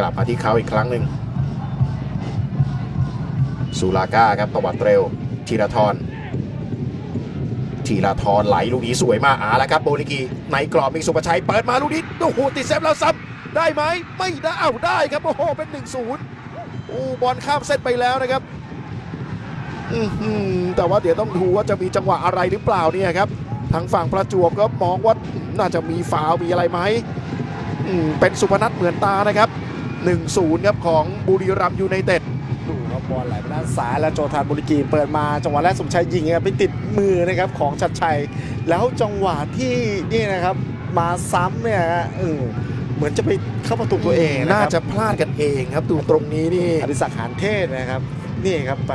กลับมาที่เขาอีกครั้งหนึ่งสุลาก้าครับประวัติเร็วธีรทรธีรทรไหลลูกนี้สวยมากอาแล้วครับโบลิกีในกรอบมีสุประชัยเปิดมาลูกนี้โอ้โหติดเซฟแล้วซ้ำได้ไหมไม่ได้เอ้าได้ครับโอ้โหเป็น1นศูนย์โอ้บอลข้ามเส้นไปแล้วนะครับอื้อหือแต่ว่าเดี๋ยวต้องดูว่าจะมีจังหวะอะไรหรือเปล่าเนี่ยครับทางฝั่งประจวบก็มองว่าน่าจะมีฟาวมีอะไรไหมอืมเป็นสุพนัทเหมือนตานะครับ 1-0 ครับของบุรีรัมย์ยูไนเต็ดดูครับบอลไหลไปด้านซ้ายแล้วโจทานบุริกีเปิดมาจังหวะแรกสมชายยิงครับไปติดมือนะครับของชัดชัย แล้วจังหวะที่นี่นะครับมาซ้ำเนี่ยฮะเออเหมือนจะไปเข้าประตูตัวเองนะน่าครับจะพลาดกันเองครับดูตรงนี้นี่อดิศักดิ์หานเทศนะครับนี่ครับไป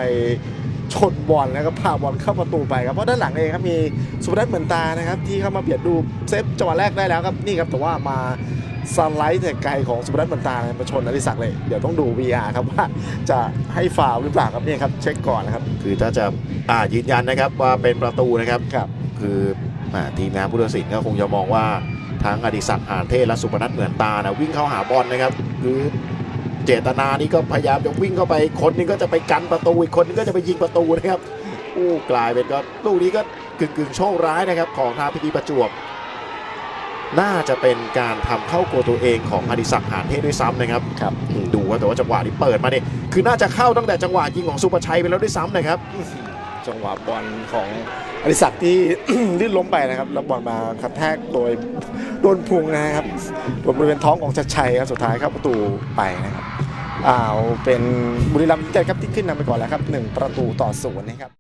ชนบอลแล้วก็พาบอลเข้าประตูไปครับเพราะด้านหลังเองครับมีสุพนัทเหมือนตานะครับที่เข้ามาเบียดดูเซฟจังหวะแรกได้แล้วครับนี่ครับแต่ว่ามา สไลด์แต่ไกลของสุพนัทเหมือนตาเนี่ยมาชนอดิศักดิ์เลย เดี๋ยวต้องดู VR ครับว่าจะให้ฟาวล์หรือเปล่าครับเนี่ยครับ เช็คก่อนนะครับ คือถ้าจะอ่ายืนยันนะครับว่าเป็นประตูนะครับครับคืออ่าทีมงานผู้ตัดสินก็คงจะมองว่าทั้งอดิศักดิ์หานเทพและสุพนัทเหมือนตานะวิ่งเข้าหาบอลนะครับคือเจตนานี่ก็พยายามจะวิ่งเข้าไปคนหนึงก็จะไปกันประตูอีกคนหนึงก็จะไปยิงประตูนะครับโอ้กลายเป็นก็ลูกนี้ก็กึ่งกึ่งๆโชคร้ายนะครับของทางพิธีประจวบ น่าจะเป็นการทำเข้าโกลตัวเองของอดิศักดิ์หานเทพด้วยซ้ำนะครับครับอืมดูว่าแต่ว่าจังหวะที่เปิดมาเนี่ยคือน่าจะเข้าตั้งแต่จังหวะยิงของสุประชัยไปแล้วด้วยซ้ำนะครับ จังหวะบอลของอดิศักดิ์ที่ลื่นล้มไปนะครับแล้วบอลมากระแทกโดยโดนพุงนะครับโดนบริเวณท้องของชัดชัยครับสุดท้ายเข้าประตูไปนะครับอ้าวเป็นบุรีรัมย์ยูไนเต็ดครับที่ขึ้นนำไปก่อนแล้วครับหนึ่งประตูต่อศูนย์นะครับ